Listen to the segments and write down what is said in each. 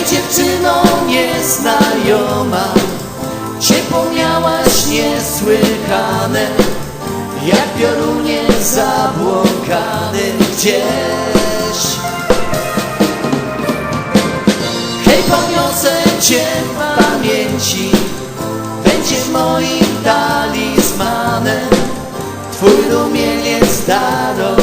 Hej dziewczyno nieznajoma Ciepło miałaś niesłychane. Jak piorunie zabłąkany gdzieś. Hej poniosę cię w pamięci Będziesz moim talizmanem. Twój rumieniec darowany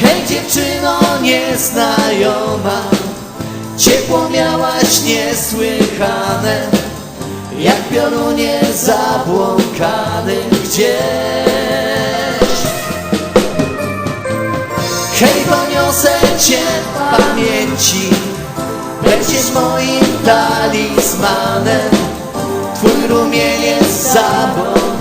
Hej dziewczyno nieznajoma Ciepło miałaś niesłychane Jak piorunie zabłąkany gdzieś. Hej poniosę cię w pamięci Będziesz moim talizmanem Twój rumieniec zabłąkany